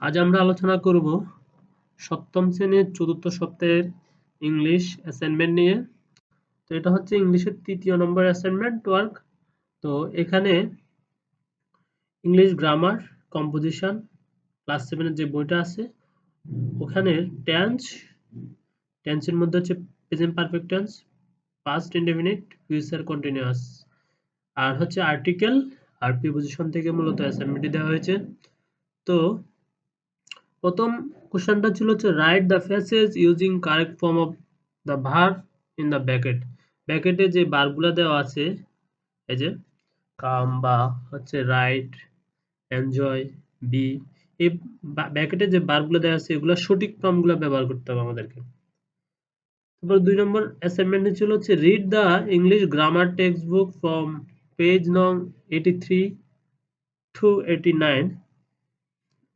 আজ আমরা আলোচনা করব সপ্তম শ্রেণির চতুর্থ সপ্তাহের ইংলিশ অ্যাসাইনমেন্ট নিয়ে। তো এটা হচ্ছে ইংলিশের তৃতীয় নম্বর অ্যাসাইনমেন্ট ওয়ার্ক তো এখানে ইংলিশ গ্রামার কম্পোজিশন ক্লাস সেভেনের যে বইটা আছে, ওখানে টেন্স টেন্সের মধ্যে হচ্ছে present perfect tense past indefinite future continuous আর হচ্ছে আর্টিকেল আর প্রিপোজিশন থেকে মূলত অ্যাসাইনমেন্টটি দেওয়া হয়েছে। তো প্রথম কোশ্চেনটা ছিল হচ্ছে write the passage using correct form of the verb in the bracket ব্যাকেটে যে বারগুলো দেওয়া আছে, এই যে কাম বা হচ্ছে রাইট এনজয় বি এই ব্যাকেটে যে বারগুলো দেওয়া আছে, এগুলো সঠিক ফর্মগুলো ব্যবহার করতে হবে আমাদেরকে। তারপর দুই নম্বর অ্যাসাইনমেন্টে ছিল হচ্ছে read the English grammar text book from page নং eighty three to eighty nine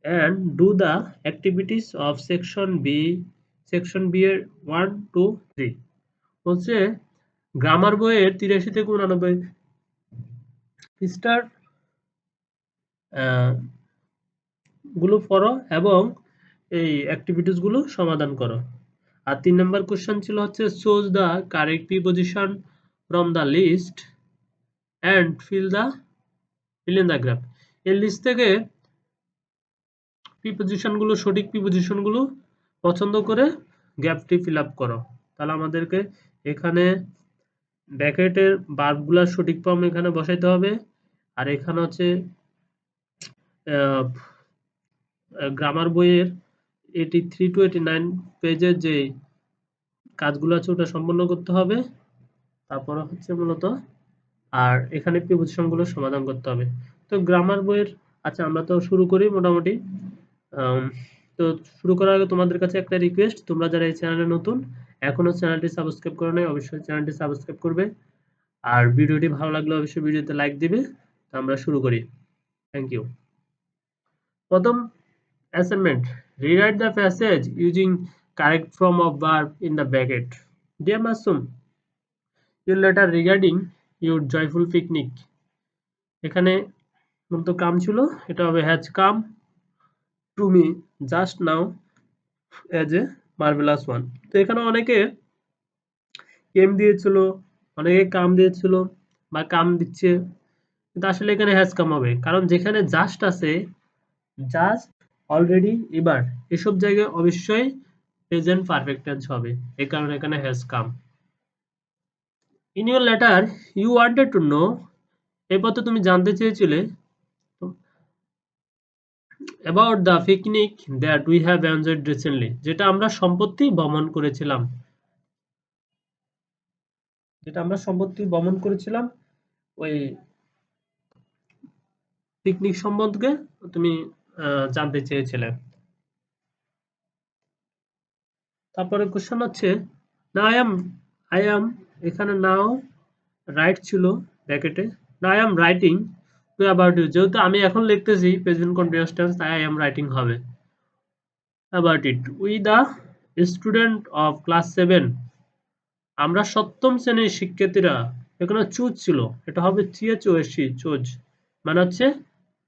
and do the activities of section B section B এর 1 2 3 হচ্ছে গ্রামার বইয়ের 83 থেকে 89 পৃষ্ঠারগুলো পড়ো এবং এই অ্যাক্টিভিটিসগুলো সমাধান করো। আর তিন নম্বর কোশ্চেন ছিল হচ্ছে choose the correct preposition from the list and fill the fill in the graph এই লিস্ট থেকে প্রিপোজিশনগুলো সঠিক প্রিপোজিশনগুলো পছন্দ করে গ্যাপটি ফিল আপ করো। তাহলে আমাদেরকে এখানে ব্যাকেটের বার্বগুলার সঠিক ফর্ম এখানে বসাইতে হবে। আর এখানে হচ্ছে গ্রামার বইয়ের eighty three to eighty nine পেজের যে কাজগুলো আছে ওটা সম্পন্ন করতে হবে। তারপরে হচ্ছে মূলত, আর এখানে প্রিপোজিশনগুলো সমাধান করতে হবে। তো গ্রামার বইয়ের আচ্ছা আমরা তো শুরু করি মোটামুটি। তো শুরু করার আগে তোমাদের কাছে একটা রিকোয়েস্ট তোমরা যারা এই চ্যানেলে নতুন, এখনও চ্যানেলটি সাবস্ক্রাইব করো নাই, অবশ্যই চ্যানেলটি সাবস্ক্রাইব করবে। আর ভিডিওটি ভালো লাগলে অবশ্যই ভিডিওতে লাইক দিবে। তো আমরা শুরু করি। থ্যাংক ইউ প্রথম assignment rewrite the passage using correct form of verb in the bracket dear Masum your letter regarding your joyful picnic এখানে মূলত কাম ছিল, এটা হবে has come to me just now as a marvellous one তো এখানে অনেকে M দিয়েছিল, অনেকে কাম দিয়েছিল বা কাম দিচ্ছে, কিন্তু আসলে এখানে হ্যাজ কাম হবে। কারণ যেখানে জাস্ট আছে জাস্ট অলরেডি এবার, এসব জায়গায় অবশ্যই প্রেজেন্ট পারফেক্ট টেন্স হবে। এই কারণে এখানে has come in your letter you wanted to know এরপর তো তুমি জানতে চেয়েছিলে about the picnic that we have enjoyed recently যেটা আমরা সম্পত্তি ভ্রমণ করেছিলাম। যেটা আমরা সম্পত্তি ভ্রমণ করেছিলাম, ওই পিকনিক সম্বন্ধে তুমি জানতে চেয়েছিলে। তারপরে কোশ্চেন হচ্ছে না আই এম আই এম এখানে নাও রাইট ছিল ব্র্যাকেটে না I am writing to about you যেহেতু আমি এখন লিখতেছি প্রেজেন্ট কন্টিনিউয়াস টেন্স তাই আই এম রাইটিং হবে। About it we the student of class seven আমরা সপ্তম শ্রেণির শিক্ষার্থীরা, এখানে চুজ ছিল। এটা হবে চিএচ ওএসি চুজ মানে হচ্ছে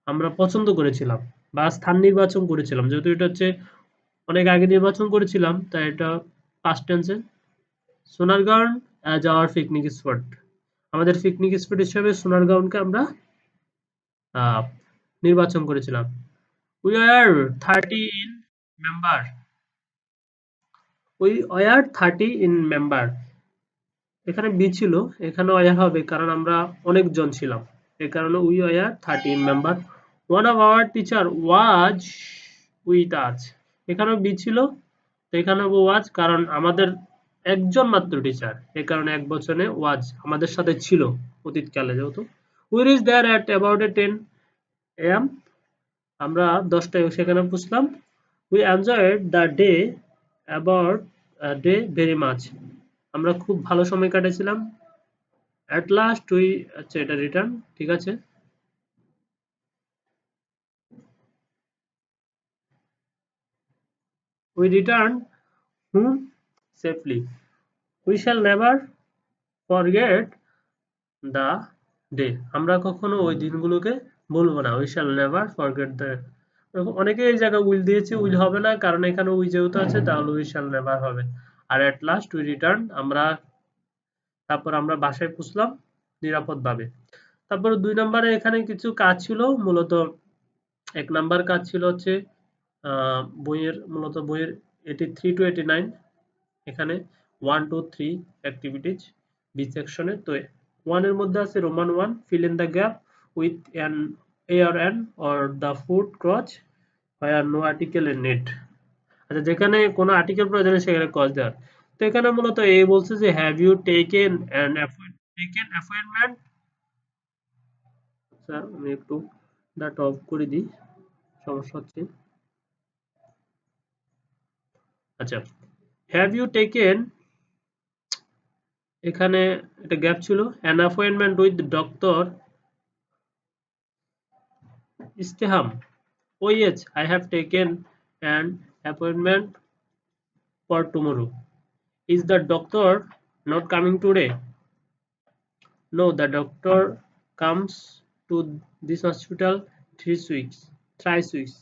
আমরা পছন্দ করেছিলাম বা স্থান নির্বাচন করেছিলাম। যেহেতু এটা হচ্ছে অনেক আগে নির্বাচন করেছিলাম, তাই এটা পাস্ট টেন্সে Sonargaon as our picnic spot আমাদের পিকনিক স্পট হিসেবে সোনারগাঁওকে আমরা নির্বাচন করেছিলাম। We are thirty in member we were thirty in member এখানে বি ছিল এখানে ওয়ার হবে, কারণ আমরা অনেকজন ছিলাম। এই কারণে we were thirty in member one of our teacher was with us এখানেও বি ছিল এখানে ওয়াজ কারণ আমাদের একজন মাত্র টিচার এই কারণে এক বছরে ওয়াজ আমাদের সাথে ছিল অতীতকালে যেহেতু। We reach there at about a ten AM আমরা দশটায় সেখানে পুষলাম we enjoyed the day about day very much আমরা খুব ভালো সময় কাটেছিলাম। অ্যাট লাস্ট উই আচ্ছা এটা রিটার্ন ঠিক আছে? We return home safely. We shall never forget the day আমরা কখনো ওই দিনগুলোকে বলব না। Shall never forget the এরকম অনেকে এই জায়গায় উইল দিয়েছে উইল হবে না। কারণ এখানে উই যেহেতু আছে তাহলে উই শ্যাল নেভার হবে। আর এট লাস্ট উই রিটার্ন আমরা তারপর আমরা বাসায় পুষলাম নিরাপদভাবে। তারপর দুই নম্বরে এখানে কিছু কাজ ছিল মূলত এক নাম্বার কাজ ছিল হচ্ছে বইয়ের মূলত বইয়ের eighty three to eighty nine এখানে one two three activities B সেকশনে তো ওয়ানের মধ্যে আছে roman one fill in the gap with an a an or the food crotch আর নো আর্টিকেল এর নেট আচ্ছা যেখানে কোনো আর্টিকেল প্রয়োজন সেখানে কজ দেওয়ার তো এখানে মূলত এই বলছে যে have you taken an taken appointment আচ্ছা আমি একটু ডাটা অফ করে দিই, সমস্যা হচ্ছে। আচ্ছা হ্যাভ ইউ টেকেন এখানে একটা গ্যাপ ছিল। An appointment with doctor Isteham O yes I have taken an appointment for tomorrow is the doctor not coming today no the doctor comes to this hospital three weeks thrice weeks.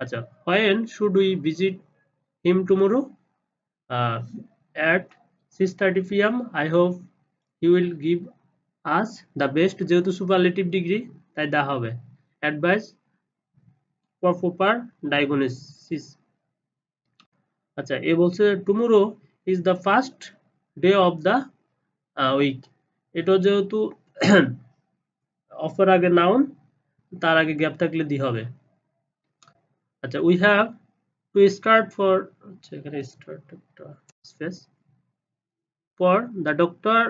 আচ্ছা when should we visit him uh, at 6:30 pm i hope he will give us the best যেহেতু superlative degree তাই দেওয়া হবে। Advice for proper diagnosis আচ্ছা এ বলছে tomorrow is the first day of the week এটা যেহেতু অফার আগে নাউন তার আগে গ্যাপ থাকলে দি হবে। আচ্ছা we have to start for এখানে স্টার্ট একটা space for the doctor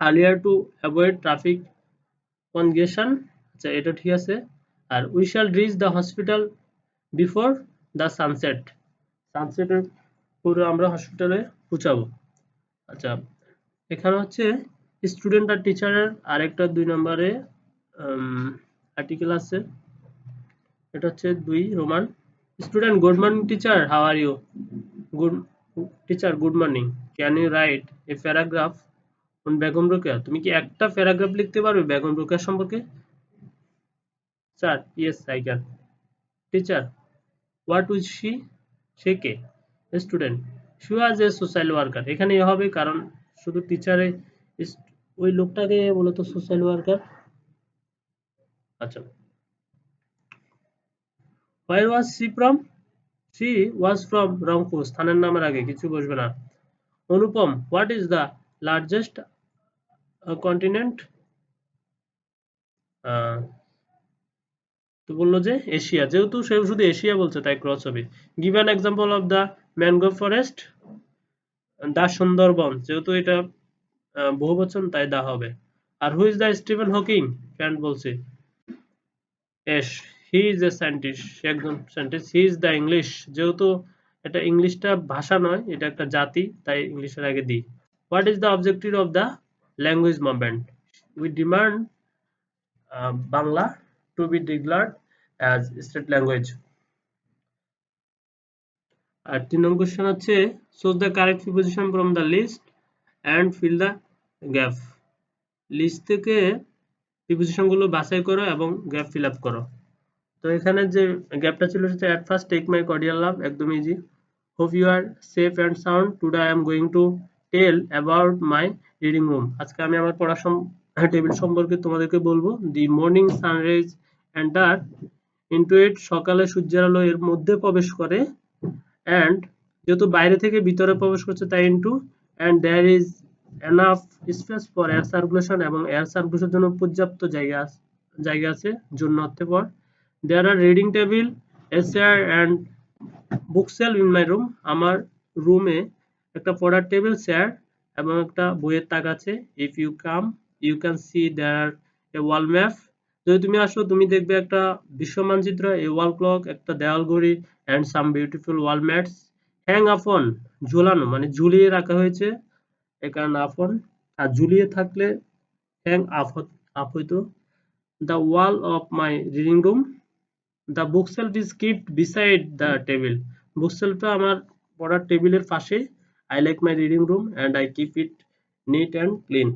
earlier to avoid traffic congestion আচ্ছা এটা ঠিক আছে, আর we shall reach the hospital before the sunset সানসেটের পুরো আমরা হসপিটালে পৌঁছাবো আচ্ছা এখানে হচ্ছে স্টুডেন্ট আর টিচারের আরেকটা দুই নম্বরে আর্টিকেল আছে, এটা হচ্ছে দুই roman student good morning teacher how are you good teacher good morning can you write a paragraph on Begum Rokeya তুমি কি একটা প্যারাগ্রাফ লিখতে পারবে বেগম রোকেয়া সম্পর্কে? Sir yes I can teacher what was she say K? Student she was a social worker এখানে হবে কারণ শুধু টিচারে ওই লোকটাকে মূলত সোশ্যাল ওয়ার্কার আচ্ছা। Where was she from she was from Rangpur স্থানের নামের আগে, কিছু বসবে না। Anupam what is the largest continent তো বলল যে এশিয়া, যেহেতু সে শুধু এশিয়া বলছে, তাই ক্রস হবে। Give an example of the mangrove forest the Sundarban, যেহেতু এটা বহু বচন, তাই দা হবে। আর who is the Steven Hawking ফ্যান্ড বলছে। এস হি ইজ এ সায়েন্টিস্ট একজন scientist he is the English যেহেতু এটা ইংলিশটা ভাষা নয়, এটা একটা জাতি, তাই ইংলিশের আগে দিই। What is the objective of the language movement we demand Bangla to be declared as state language আর তিন নম্বর কোশ্চেন হচ্ছে choose the correct preposition from the list and fill the gap list থেকে প্রিপোজিশনগুলো বাছাই করো এবং gap fill up করো। তো এখানে যে গ্যাপটা ছিল সেটা at first take my cordial love একদম easy hope you are safe and sound today I am going to tell about my reading room আজকে আমি আমার পড়া টেবিল সম্পর্কে তোমাদেরকে বলব। The morning sunrise enter into it সকালে সূর্যের আলো এর মধ্যে প্রবেশ করে অ্যান্ড যেহেতু বাইরে থেকে ভিতরে প্রবেশ করছে তাই into and there is enough space for air circulation এবং এয়ার সার্কুলেশনের জন্য পর্যাপ্ত জায়গা জায়গা আছে, জন্য অর্থে পর। There are reading table a chair and book shelf in my room আমার রুমে একটা পড়ার টেবিল চেয়ার এবং একটা বইয়ের তাক আছে। If you come you can see there a wall map যদি তুমি আসো, তুমি দেখবে একটা বিশ্ব মানচিত্র এ ওয়াল ক্লক একটা দেওয়াল ঘড়ি and some beautiful wall mats hang upon ঝুলানো মানে ঝুলিয়ে রাখা হয়েছে। এ কারণে আপন আর ঝুলিয়ে থাকলে হ্যাং আপ আপ হইতো। The wall of my reading room the book shelf is keeped beside the table book সেলফটা আমার পড়ার টেবিলের পাশে I like my reading room and I keep it neat and clean